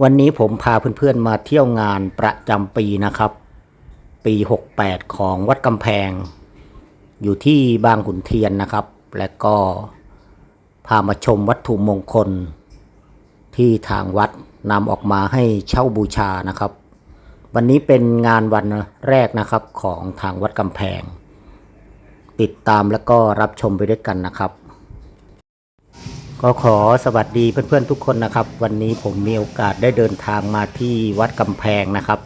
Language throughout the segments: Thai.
วันนี้ผมพาเพื่อนๆมาเที่ยวงานประจำปีนะครับ ปี 68 ของวัดกำแพง อยู่ที่บางขุนเทียนนะครับ และก็พามาชมวัตถุมงคล ที่ทางวัดนำออกมาให้เช่าบูชานะครับ วันนี้เป็นงานวันแรกนะครับของทางวัดกำแพง ติดตามแล้วก็รับชมไปด้วยกันนะครับ ก็ขอสวัสดีเพื่อนๆทุกคนนะครับ วันนี้ผมมีโอกาสได้เดินทางมาที่วัดกำแพงนะครับ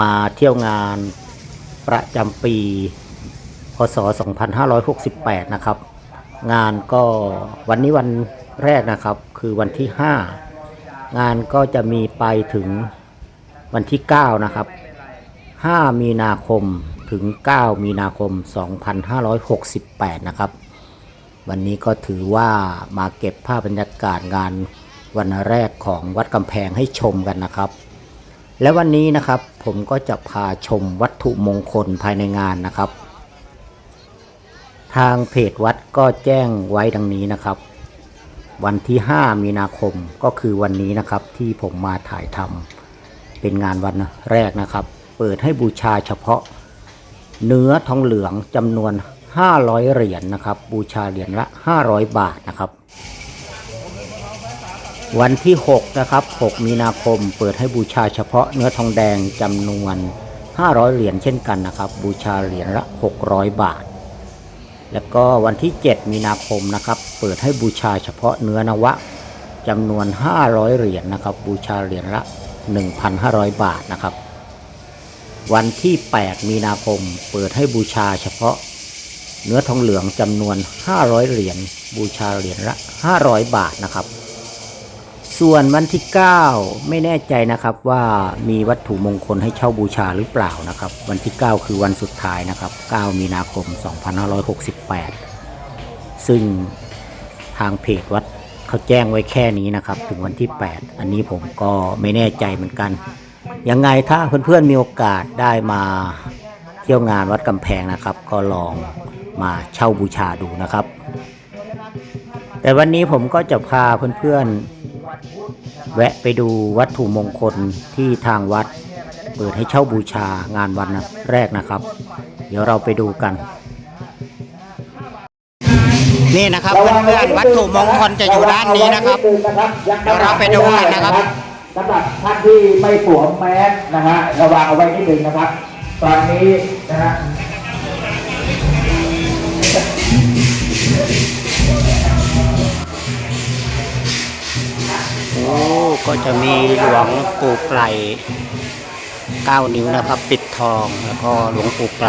มาเที่ยวงานประจำปีพศ 2568 นะครับ งานก็วันนี้วันแรกนะครับ คือวันที่ 5 งานก็จะมีไปถึงวันที่ 9 นะครับ 5 มีนาคมถึง 9 มีนาคม 2568 นะครับ วันนี้ก็ถือว่ามาเก็บภาพบรรยากาศงานวันแรกของวัดกำแพงให้ชมกันนะครับ และวันนี้นะครับผมก็จะพาชมวัตถุมงคลภายในงานนะครับ ทางเพจวัดก็แจ้งไว้ดังนี้นะครับ วันที่ 5 มีนาคมก็คือวันนี้นะครับที่ผมมาถ่ายทำเป็นงานวันแรกนะครับ เปิดให้บูชาเฉพาะ เนื้อทองเหลืองจำนวน 500 เหรียญนะครับ บูชาเหรียญละ 500 บาทนะครับ วันที่ 6 นะครับ 6 มีนาคมเปิดให้บูชาเฉพาะเนื้อทองแดงจำนวน 500 เหรียญเช่นกันนะครับ บูชาเหรียญละ 600 บาท แล้วก็วันที่ 7 มีนาคมนะครับ เปิดให้บูชาเฉพาะเนื้อนวะจำนวน 500 เหรียญนะครับ บูชาเหรียญละ 1,500 บาทนะครับ วันที่ 8 มีนาคม เปิดให้บูชาเฉพาะ เนื้อทองเหลืองจำนวน 500 เหรียญบูชาเหรียญละ 500 บาทนะครับ ส่วนวันที่ 9 ไม่แน่ใจนะครับว่ามีวัตถุมงคลให้เช่าบูชาหรือเปล่านะครับ วันที่ 9 คือวันสุดท้ายนะครับ 9 มีนาคม 2568 ซึ่งทางเพจวัดเขาแจ้งไว้แค่นี้นะครับ ถึงวันที่ 8 อันนี้ผมก็ไม่แน่ใจเหมือนกัน ยังไงถ้าเพื่อนๆมีโอกาสได้มาเที่ยวงานวัดกำแพงนะครับ ก็ลอง มาเช่าบูชาดูนะครับ แต่วันนี้ผมก็จะพาเพื่อนๆ แวะไปดูวัตถุมงคลที่ทางวัด เปิดให้เช่าบูชางานวันแรกนะครับ เดี๋ยวเราไปดูกันนี่นะครับเพื่อนๆวัตถุมงคลจะอยู่ด้านนี้นะครับเดี๋ยวเราไปดูกันนะครับสำหรับท่านที่ไม่สวมแมสนะฮะระวังเอาไว้นิดนึงนะครับ ตอนนี้นะฮะ ก็จะมีหลวงปู่ไกล9นิ้วนะครับ ปิดทองแล้วก็หลวงปู่ไกล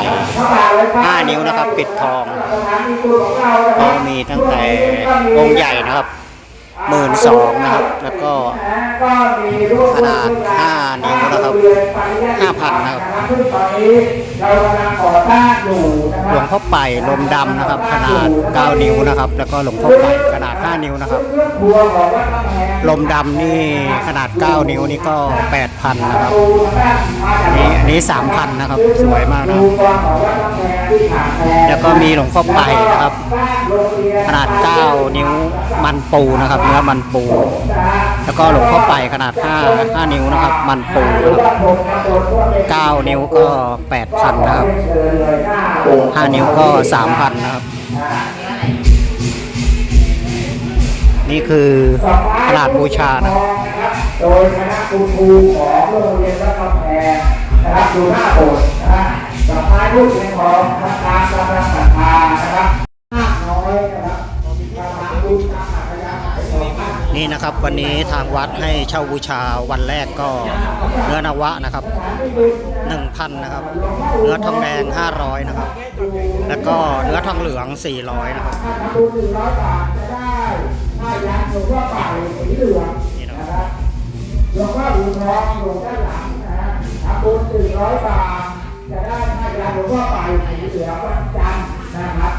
5นิ้วนะครับ ปิดทองสถานีตัวขานะคก็มีตั้งแต่องค์ใหญ่นะครับหมื่นสองนะครับ แล้วก็ขนาด5นิ้วนะครับ5,000นะครับตอนนี้เรากำลังก่อถ้าดูหลวงพ่อไปลมดำนะครับ ขนาด9นิ้วนะครับ แล้วก็หลวงพ่อไปขนาด 5 นิ้วนะครับเรื่องบัวของวัดกำแพงลมดำนี่ขนาด 9 นิ้วนี่ก็ 8,000 นะครับประตูนะครับมาจากนี่อันนี้ 3,000 นะครับ สวยมากนะคดูรับกองของวัดกำแพงที่ขาดแคลนแล้วก็มีหลวงพ่อไปนะครับสร้างโรงเรียนขนาด 9 นิ้วมันปูนะครับ เนื้อมันปู แล้วก็หลวงพ่อไปขนาด 5 5 นิ้วนะครับ มันปูนะครับ9นิ้วก็ 8,000 นะครับ 5 นิ้วก็ 3,000 นะครับ นี่คือขนาดบูชานะครับโดยคณะครูครูของโรงเรียนวัดกำแพงนะครับดูหน้าโบสถ์นะฮะดอกไม้รูปเสียงของทางการกำลังศรัทธานะครับมากน้อยนะครับตามบุญตามอัธยาศัยของนนี่นะครับวันนี้ทางวัดให้เช่าบูชาวันแรกก็เนื้อนวะนะครับ1,000นะครับ เนื้อทองแดง 500 นะครับ แล้วก็เนื้อทองเหลือง 400 นะครับ ยบาทจะได้ผ้ายันหลวงพ่อป่าสีเหลืองนะครับหลวงพ่อหูทองอยู่ด้านหลังนะฮะทำบุญหนึ่งร้อยบาทจะได้ผ้ายันหลวงพ่อป่าสีเหลืองวันจันทร์นะครับ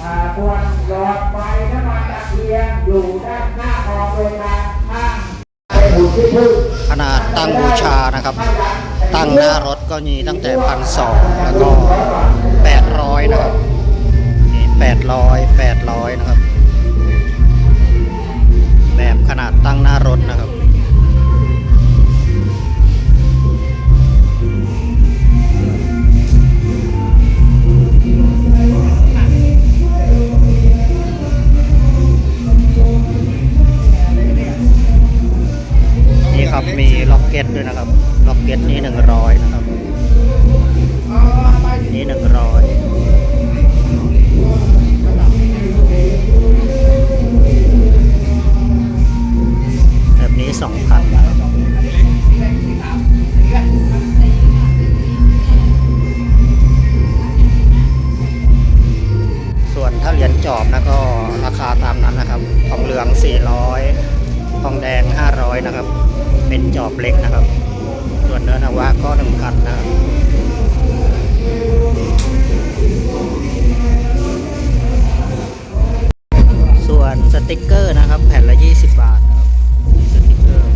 อ่าควรหลอดไฟน้ำมันตะเกียงอยู่ด้านหน้าคลองโดยกาข้างเป็นหุ่นที่พึ่งขนาดตั้งบูชานะครับ ตั้งหน้ารถก็มีตั้งแต่พันสองแล้วก็800นะครับนี่800 800นะครับ แบบขนาดตั้งหน้ารถนะครับ นี่ครับมีล็อกเก็ตด้วยนะครับ ล็อกเก็ตนี่หนึ่งร้อยนะครับะก็1,000นะครับส่วนสติกเกอร์นะครับ แผ่นละ 20 บาทนะครับสติกเกอร์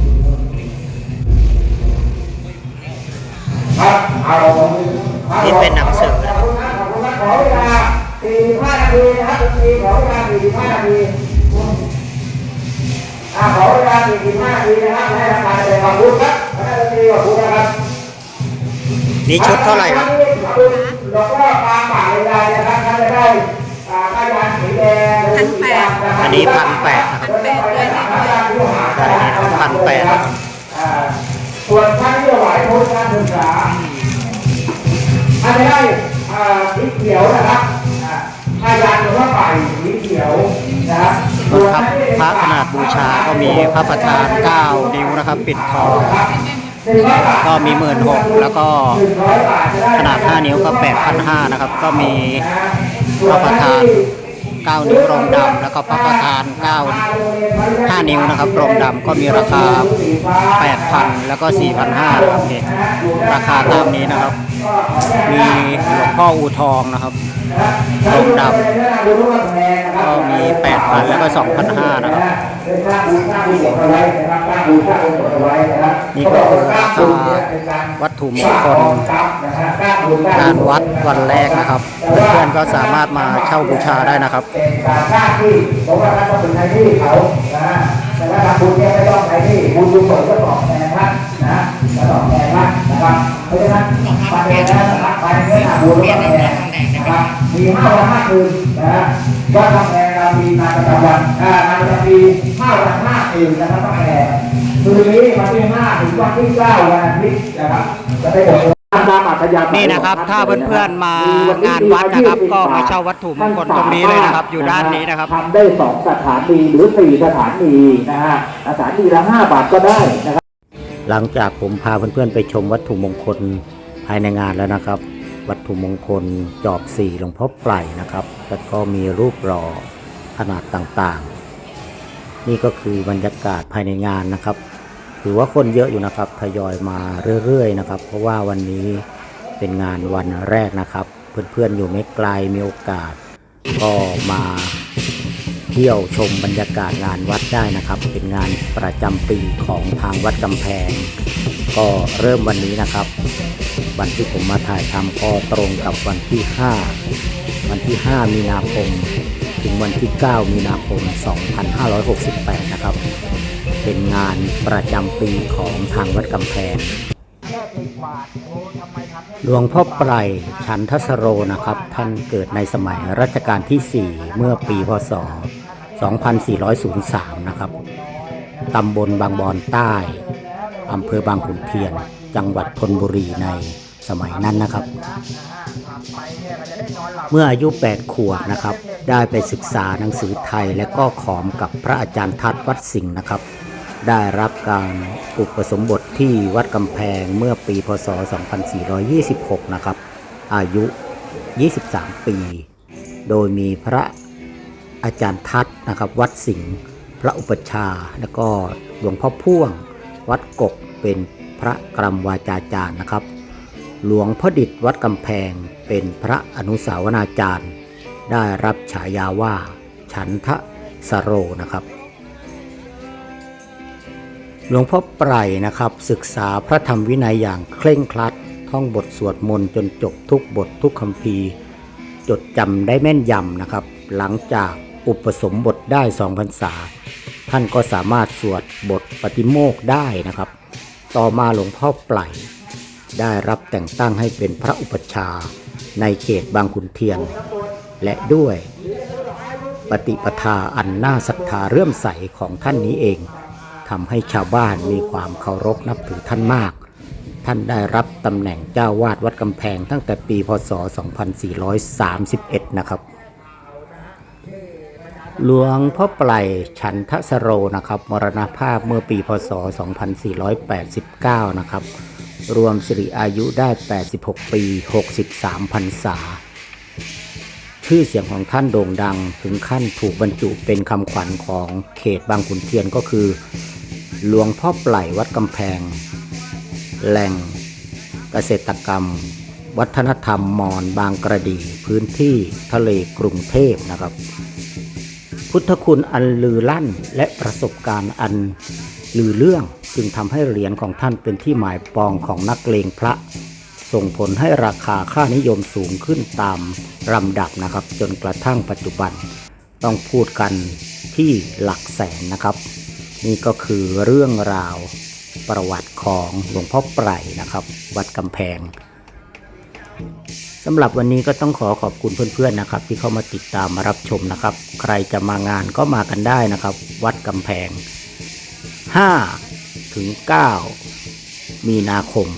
นี่เป็นหนังสือนะคุณนะขอบคุณนะขอเวลา45นาทีนะครับดนตรีขอเวลา45นาทีอ่าขอเวลา45นาทีนะครับให้ทำงานเลยขอบคุณครับให้ดนตรีขอบคุณนะครับ นี่ชุดเท่าไหร่ครับหลวงพ่อปางป่าเลยายนะครับท่านจะได้อ่าผ้ายันสีแดงพันแปดอันนี้พันแปดนะครับพันแปดด้วยนะได้นี่นะครับพันแปดนะครับอ่าส่วนท่านที่ถวายทุนการศึกษาท่านจะได้อ่าสีเขียวนะครับอ่าผ้ายันหรือว่าป่ายสีเขียวนะครับส่วนพระพระขนาดบูชาก็มีพระประธาน9นิ้วนะครับ ปิดทอง ก็มีหมื่นหกแล้วก็ขนาด 5 นิ้วก็ 8,500 นะครับ ก็มีพระประธาน 9 นิ้วรมดำแล้วก็พระประธาน 9 5 นิ้วนะครับรมดำก็มีราคา 8,000 แล้วก็ 4,500นะครับนี่ราคาตามนี้นะครับ มีหลวงพ่ออูทองนะครับรมดำ ก็มี8,000แล้วก็2,500นะครับนี่ก็คือราคาวัตถุมงคลงานวัดวันแรกนะครับ เพื่อนๆก็สามารถมาเช่าบูชาได้นะครับเป็นการสร้างที่ผมว่าท่านต้องเป็นใช้ที่เขานะฮะแต่ถ้าทำบุญเนี่ยไม่ต้องใช้ที่บุญบุญเปิดก็ตอบแทนท่านนะตอบแทนท่านนะครับเพราะฉะนั้นประเด็นนะครับไปเนื้อหาบุญก็ตอบแทนนะครับมีห้าวันห้าคืนนะฮะก็ทำแทนเรามีงานประจำวันอ่างานประจำปีห้าวันห้าคืนนะครับต้องแทนคืนนี้วันที่ห้าถึงวันที่เก้าวันอาทิตย์นะครับจะได้บท ตามอัธยาศัยนี่นะครับ ถ้าเพื่อนๆมางานวัดนะครับ ก็มาเช่าวัตถุมงคลตรงนี้เลยนะครับ อยู่ด้านนี้นะครับทำได้สองสถานีหรือสี่สถานีนะฮะสถานีละห้าบาทก็ได้นะครับ หลังจากผมพาเพื่อนๆไปชมวัตถุมงคลภายในงานแล้วนะครับ วัตถุมงคลจอบสี่หลวงพ่อไพรนะครับ แล้วก็มีรูปหล่อขนาดต่างๆ นี่ก็คือบรรยากาศภายในงานนะครับ ถือว่าคนเยอะอยู่นะครับทยอยมาเรื่อยๆนะครับ เพราะว่าวันนี้เป็นงานวันแรกนะครับ เพื่อนๆอยู่ไม่ไกลมีโอกาส ก็มาเที่ยวชมบรรยากาศงานวัดได้นะครับ เป็นงานประจำปีของทางวัดกำแพง ก็เริ่มวันนี้นะครับ วันที่ผมมาถ่ายทำก็ตรงกับวันที่ 5 วันที่ 5 มีนาคม ถึงวันที่ 9 มีนาคม 2568 นะครับ เป็นงานประจำปีของทางวัดกำแพง หลวงพ่อไพรฉันทสโรนะครับ ท่านเกิดในสมัยรัชกาลที่ 4 เมื่อปีพศ 2403 นะครับตำบลบางบอนใต้อำเภอบางขุนเทียน จังหวัดธนบุรีในสมัยนั้นนะครับ เมื่ออายุ 8 ขวบนะครับ ได้ไปศึกษาหนังสือไทยและก็ขอมกับพระอาจารย์ทัดวัดสิงห์นะครับ ได้รับการอุปสมบทที่วัดกำแพงเมื่อปีพศ 2426 นะครับ อายุ 23 ปี โดยมีพระอาจารย์ทัดนะครับ วัดสิงห์พระอุปชา แล้วก็หลวงพ่อพ่วง วัดกกเป็นพระกรรมวาจาจารย์นะครับ หลวงพ่อดิษฐ์วัดกำแพงเป็นพระอนุสาวนาจารย์ ได้รับฉายาว่า ฉันทะสโรนะครับ หลวงพ่อไพรนะครับ ศึกษาพระธรรมวินัยอย่างเคร่งครัด ท่องบทสวดมนต์จนจบทุกบททุกคำพีจดจำได้แม่นยำนะครับ หลังจากอุปสมบทได้สองพรรษา ท่านก็สามารถสวดบทปฏิโมกได้นะครับ ต่อมาหลวงพ่อไพรได้รับแต่งตั้งให้เป็นพระอุปชาในเขตบางขุนเทียน และด้วยปฏิปทาอันน่าศรัทธาเรื่อมใสของท่านนี้เอง ทำให้ชาวบ้านมีความเคารพนับถือท่านมาก ท่านได้รับตำแหน่งเจ้าวาดวัดกำแพงตั้งแต่ปีพศ 2431 นะครับ หลวงพ่อไปลฉันทสโรนะครับ มรณภาพเมื่อปีพศ 2489 นะครับ รวมสิริอายุได้ 86 ปี 63พรรษาชื่อเสียงของท่านโด่งดังถึงขั้นถูกบรรจุเป็นคำขวัญของเขตบางขุนเทียนก็คือ หลวงพ่อไปลวัดกำแพง แหล่งเกษตรกรรม วัฒนธรรมมอญบางกระดี พื้นที่ทะเลกรุงเทพนะครับ พุทธคุณอันลือลั่นและประสบการณ์อันลือเรื่องจึงทำให้เหรียญของท่านเป็นที่หมายปองของนักเลงพระ ส่งผลให้ราคาค่านิยมสูงขึ้นตามลำดับนะครับ จนกระทั่งปัจจุบัน ต้องพูดกันที่หลักแสนนะครับ นี่ก็คือเรื่องราวประวัติของหลวงพ่อไปรนะครับ วัดกำแพงสำหรับวันนี้ก็ต้องขอขอบคุณเพื่อนๆนะครับ ที่เข้ามาติดตามมารับชมนะครับ ใครจะมางานก็มากันได้นะครับ วัดกำแพง5ถึง9มีนาคม